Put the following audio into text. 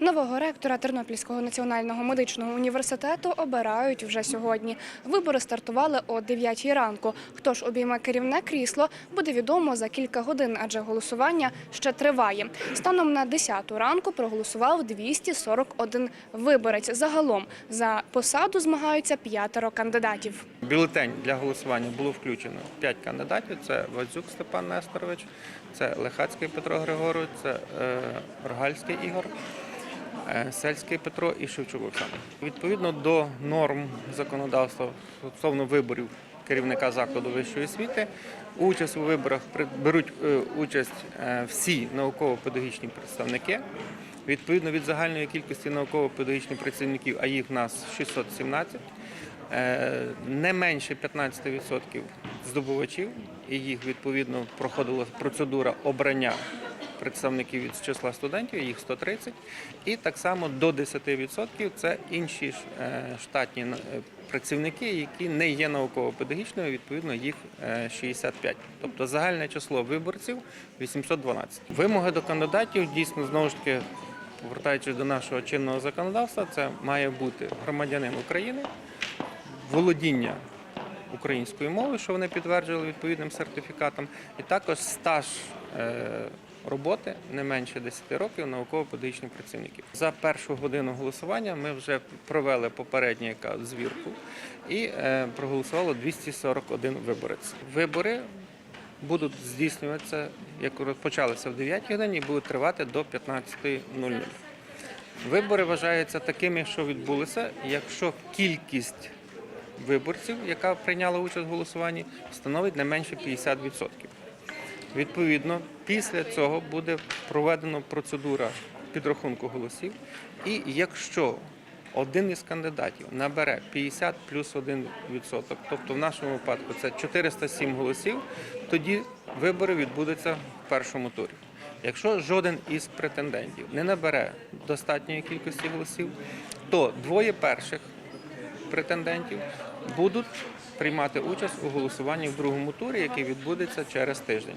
Нового ректора Тернопільського національного медичного університету обирають вже сьогодні. Вибори стартували о 9 ранку. Хто ж обійме керівне крісло, буде відомо за кілька годин, адже голосування ще триває. Станом на 10 ранку проголосував 241 виборець. Загалом за посаду змагаються п'ятеро кандидатів. Бюлетень для голосування було включено 5 кандидатів. Це Вадзюк Степан Несторович, це Лехацький Петро Григорович, це е, Рогальський Ігор, Сельський Петро і Шевчук Оксана. Відповідно до норм законодавства стосовно виборів керівника закладу вищої освіти, участь у виборах беруть е, участь е, всі науково-педагогічні представники. Відповідно від загальної кількості науково-педагогічних працівників, а їх в нас 617, Е, Не менше 15% здобувачів, і їх відповідно проходила процедура обрання представників від числа студентів, їх 130, і так само до 10% це інші е, штатні е, працівники, які не є науково-педагогічними, відповідно їх е, 65. Тобто загальне число виборців 812. Вимоги до кандидатів дійсно знову ж таки. Повертаючись до нашого чинного законодавства, це має бути громадянин України, володіння українською мовою, що вони підтверджували відповідним сертифікатом, і також стаж е, роботи не менше 10 років науково-педагогічних працівників. За першу годину голосування ми вже провели попередню звірку і е, проголосувало 241 виборець. Вибори будуть здійснюватися, як почалися в 9 годині, і будуть тривати до 15.00. Вибори вважаються такими, що відбулися, якщо кількість виборців, яка прийняла участь в голосуванні, становить не менше 50%. Відповідно, після цього буде проведена процедура підрахунку голосів, і якщо один із кандидатів набере 50 плюс 1 відсоток, тобто в нашому випадку це 407 голосів, тоді вибори відбудуться в першому турі. Якщо жоден із претендентів не набере достатньої кількості голосів, то двоє перших претендентів будуть приймати участь у голосуванні в другому турі, який відбудеться через тиждень.